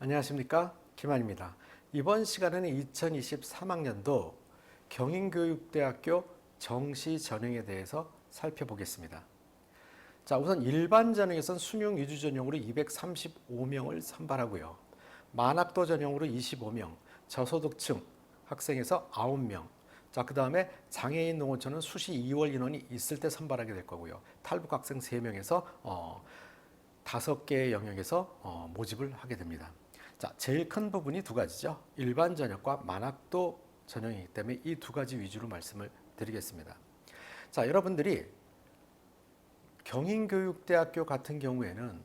안녕하십니까 김한입니다. 이번 시간에는 2023학년도 경인교육대학교 정시 전형에 대해서 살펴보겠습니다. 자 우선 일반 전형에선 수능 위주 전형으로 235명을 선발하고요. 만학도 전형으로 25명, 저소득층 학생에서 9명. 자 그 다음에 장애인 농어촌은 수시 2월 인원이 있을 때 선발하게 될 거고요. 탈북 학생 3명에서 어, 다섯 개의 영역에서 어, 모집을 하게 됩니다. 자, 제일 큰 부분이 두 가지죠. 일반 전형과 만학도 전형이기 때문에 이 두 가지 위주로 말씀을 드리겠습니다. 자, 여러분들이 경인교육대학교 같은 경우에는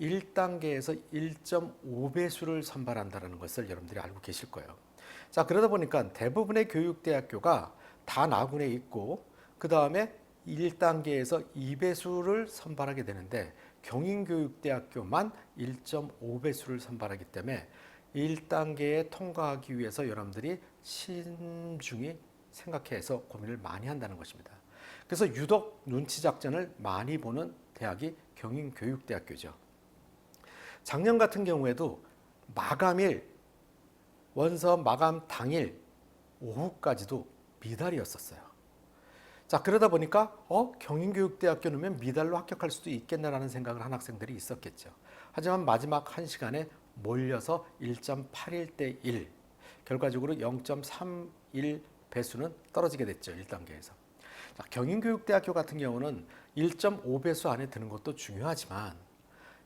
1단계에서 1.5배수를 선발한다는 것을 여러분들이 알고 계실 거예요. 자, 그러다 보니까 대부분의 교육대학교가 다 나군에 있고 그 다음에 1단계에서 2배수를 선발하게 되는데 경인교육대학교만 1.5배수를 선발하기 때문에 1단계에 통과하기 위해서 여러분들이 신중히 생각해서 고민을 많이 한다는 것입니다. 그래서 유독 눈치 작전을 많이 보는 대학이 경인교육대학교죠. 작년 같은 경우에도 마감일, 원서 마감 당일 오후까지도 미달이었었어요. 자 그러다 보니까 어 경인교육대학교 넣으면 미달로 합격할 수도 있겠네라는 생각을 한 학생들이 있었겠죠. 하지만 마지막 한 시간에 몰려서 1.81 대 1 결과적으로 0.31 배수는 떨어지게 됐죠 1단계에서. 자, 경인교육대학교 같은 경우는 1.5배수 안에 드는 것도 중요하지만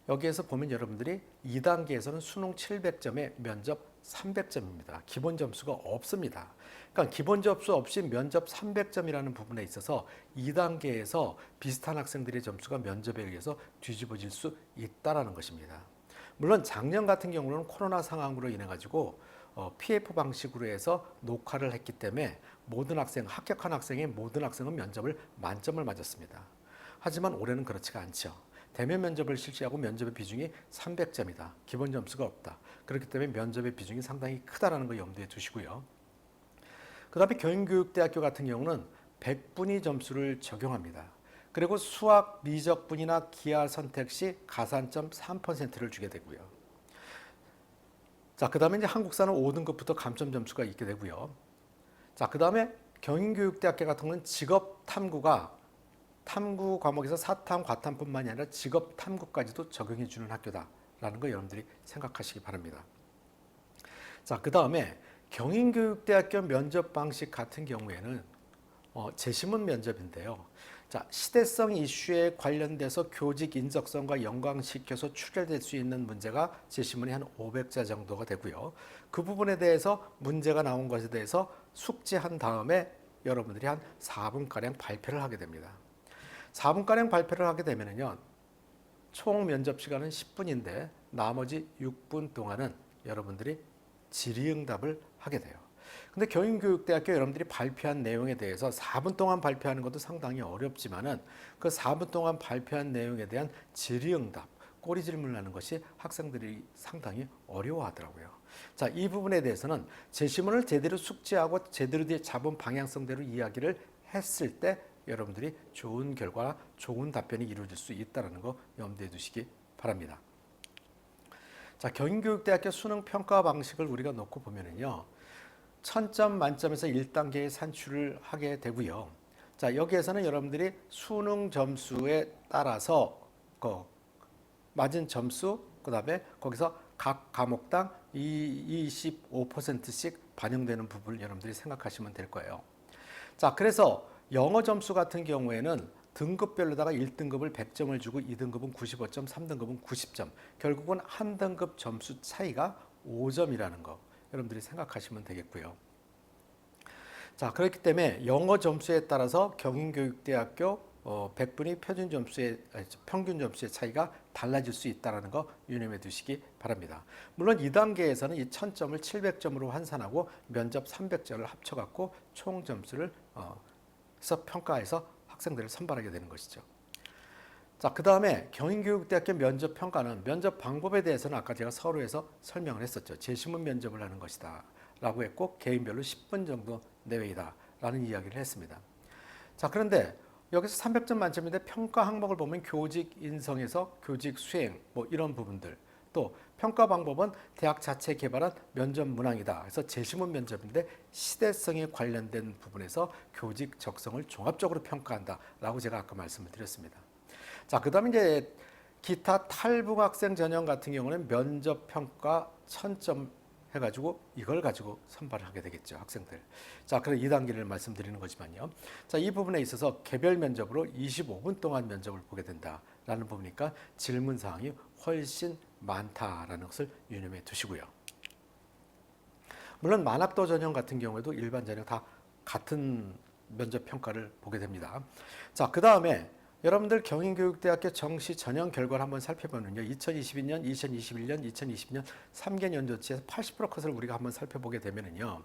여기에서 보면 여러분들이 2단계에서는 수능 700점에 면접 300점입니다. 기본 점수가 없습니다. 그러니까 기본 점수 없이 면접 300점이라는 부분에 있어서 2단계에서 비슷한 학생들의 점수가 면접에 의해서 뒤집어질 수 있다라는 것입니다. 물론 작년 같은 경우는 코로나 상황으로 인해 가지고 어, PF 방식으로 해서 녹화를 했기 때문에 모든 학생 합격한 학생의 모든 학생은 면접을 만점을 맞았습니다. 하지만 올해는 그렇지가 않죠. 대면 면접을 실시하고 면접의 비중이 300점이다. 기본 점수가 없다. 그렇기 때문에 면접의 비중이 상당히 크다라는 거 염두에 두시고요. 그다음에 경인교육대학교 같은 경우는 100분위 점수를 적용합니다. 그리고 수학 미적분이나 기하 선택 시 가산점 3%를 주게 되고요. 자, 그다음에 이제 한국사는 5등급부터 감점 점수가 있게 되고요. 자, 그다음에 경인교육대학교 같은 경우는 직업 탐구가 탐구 과목에서 사탐, 과탐뿐만이 아니라 직업 탐구까지도 적용해 주는 학교다라는 거 여러분들이 생각하시기 바랍니다. 자, 그 다음에 경인교육대학교 면접 방식 같은 경우에는 어, 재심문 면접인데요. 자, 시대성 이슈에 관련돼서 교직 인적성과 연관시켜서 출제될 수 있는 문제가 재심문이 한 500자 정도가 되고요. 그 부분에 대해서 문제가 나온 것에 대해서 숙지한 다음에 여러분들이 한 4분가량 발표를 하게 됩니다. 4분가량 발표를 하게 되면은요. 총 면접 시간은 10분인데 나머지 6분 동안은 여러분들이 질의응답을 하게 돼요. 근데 경인교육대학교 여러분들이 발표한 내용에 대해서 4분 동안 발표하는 것도 상당히 어렵지만은 그 4분 동안 발표한 내용에 대한 질의응답, 꼬리 질문을 하는 것이 학생들이 상당히 어려워하더라고요. 자, 이 부분에 대해서는 제시문을 제대로 숙지하고 제대로 잡은 방향성대로 이야기를 했을 때 여러분들이 좋은 결과, 좋은 답변이 이루어질 수 있다는 거 염두에 두시기 바랍니다. 자, 경인교육대학교 수능 평가 방식을 우리가 놓고 보면은요. 1000점 만점에서 1단계의 산출을 하게 되고요. 자, 여기에서는 여러분들이 수능 점수에 따라서 그 맞은 점수, 그다음에 거기서 각 과목당 25%씩 반영되는 부분을 여러분들이 생각하시면 될 거예요. 자, 그래서 영어 점수 같은 경우에는 등급별로다가 1등급을 100점을 주고 2등급은 95점, 3등급은 90점. 결국은 한 등급 점수 차이가 5점이라는 거 여러분들이 생각하시면 되겠고요. 자, 그렇기 때문에 영어 점수에 따라서 경인교육대학교 어, 100분이 표준 점수의 평균 점수의 차이가 달라질 수 있다는 거 유념해 두시기 바랍니다. 물론 2단계에서는 이 1000점을 700점으로 환산하고 면접 300점을 합쳐 갖고 총 점수를 어, 해서 평가해서 학생들을 선발하게 되는 것이죠. 자, 그 다음에 경인교육대학교 면접 평가는 면접 방법에 대해서는 아까 제가 서류에서 설명을 했었죠. 제시문 면접을 하는 것이다. 라고 했고, 개인별로 10분 정도 내외이다. 라는 이야기를 했습니다. 자, 그런데 여기서 300점 만점인데 평가 항목을 보면 교직 인성에서 교직 수행 뭐 이런 부분들 또 평가 방법은 대학 자체 개발한 면접 문항이다. 그래서 재시문 면접인데 시대성에 관련된 부분에서 교직 적성을 종합적으로 평가한다라고 제가 아까 말씀을 드렸습니다. 자, 그다음에 이제 기타 탈북 학생 전형 같은 경우는 면접 평가 1000점 해가지고 이걸 가지고 선발을 하게 되겠죠 학생들. 자, 그럼 2단계를 말씀드리는 거지만요. 자, 이 부분에 있어서 개별 면접으로 25분 동안 면접을 보게 된다라는 부분이니까 질문 사항이 훨씬 많다라는 것을 유념해 두시고요. 물론 만학도 전형 같은 경우에도 일반 전형 다 같은 면접 평가를 보게 됩니다. 자, 그 다음에 여러분들 경인교육대학교 정시 전형 결과를 한번 살펴보면요. 2022년, 2021년, 2020년 3개 연도치에서 80% 컷을 우리가 한번 살펴보게 되면은요.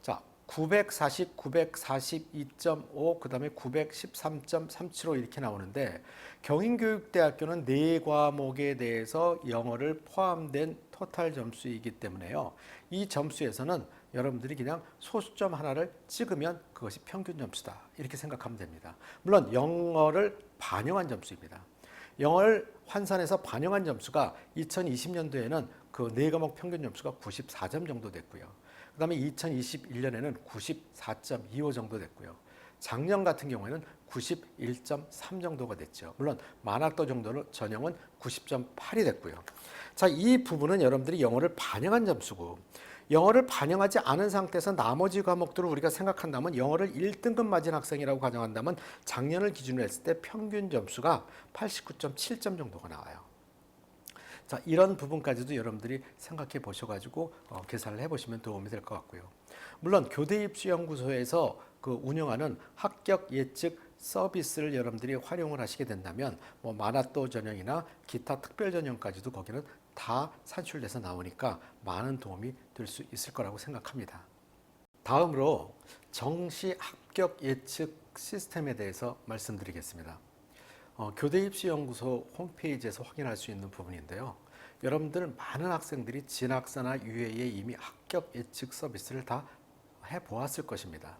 자, 940, 942.5, 그 다음에 913.375 이렇게 나오는데 경인교육대학교는 네 과목에 대해서 영어를 포함된 토탈 점수이기 때문에요. 이 점수에서는 여러분들이 그냥 소수점 하나를 찍으면 그것이 평균 점수다. 이렇게 생각하면 됩니다. 물론 영어를 반영한 점수입니다. 영어를 환산해서 반영한 점수가 2020년도에는 그 네 과목 평균 점수가 94점 정도 됐고요. 그다음에 2021년에는 94.25 정도 됐고요. 작년 같은 경우에는 91.3 정도가 됐죠. 물론 만학도 정도는 전형은 90.8이 됐고요. 자, 이 부분은 여러분들이 영어를 반영한 점수고 영어를 반영하지 않은 상태에서 나머지 과목들을 우리가 생각한다면 영어를 1등급 맞은 학생이라고 가정한다면 작년을 기준으로 했을 때 평균 점수가 89.7점 정도가 나와요. 자, 이런 부분까지도 여러분들이 생각해 보셔가지고 어, 계산을 해보시면 도움이 될 것 같고요. 물론 교대 입시 연구소에서 그 운영하는 합격 예측 서비스를 여러분들이 활용을 하시게 된다면 뭐 만화도 전형이나 기타 특별 전형까지도 거기는 다 산출돼서 나오니까 많은 도움이 될 수 있을 거라고 생각합니다. 다음으로 정시 합격 예측 시스템에 대해서 말씀드리겠습니다. 어, 교대 입시 연구소 홈페이지에서 확인할 수 있는 부분인데요. 여러분들 많은 학생들이 진학사나 유예에 이미 합격 예측 서비스를 다 해보았을 것입니다.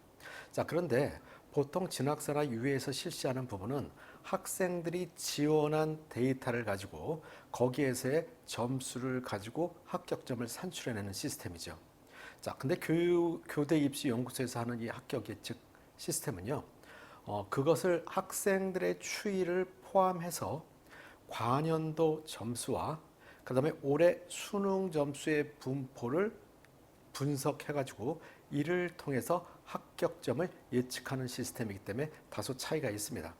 자, 그런데 보통 진학사나 유예에서 실시하는 부분은 학생들이 지원한 데이터를 가지고 거기에서의 점수를 가지고 합격점을 산출해내는 시스템이죠. 자, 근데 교육, 교대 입시 연구소에서 하는 이 합격 예측 시스템은요, 어, 그것을 학생들의 추이를 포함해서 과년도 점수와 그 다음에 올해 수능 점수의 분포를 분석해가지고 이를 통해서 합격점을 예측하는 시스템이기 때문에 다소 차이가 있습니다.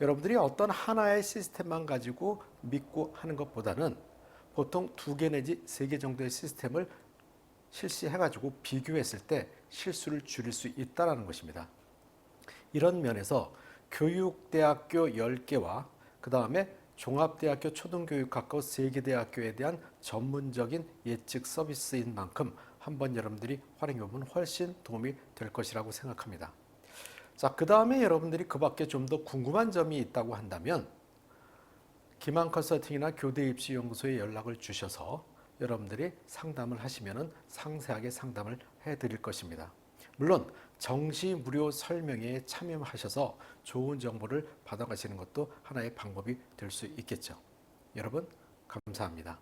여러분들이 어떤 하나의 시스템만 가지고 믿고 하는 것보다는 보통 두 개 내지 세 개 정도의 시스템을 실시해가지고 비교했을 때 실수를 줄일 수 있다는 것입니다. 이런 면에서 교육대학교 10개와 그 다음에 종합대학교 초등교육학과 3개 대학교에 대한 전문적인 예측 서비스인 만큼 한번 여러분들이 활용해 보면 훨씬 도움이 될 것이라고 생각합니다. 자, 그 다음에 여러분들이 그 밖에 좀 더 궁금한 점이 있다고 한다면 기만 컨설팅이나 교대 입시 연구소에 연락을 주셔서 여러분들이 상담을 하시면은 상세하게 상담을 해 드릴 것입니다. 물론 정시 무료 설명회에 참여하셔서 좋은 정보를 받아가시는 것도 하나의 방법이 될 수 있겠죠. 여러분 감사합니다.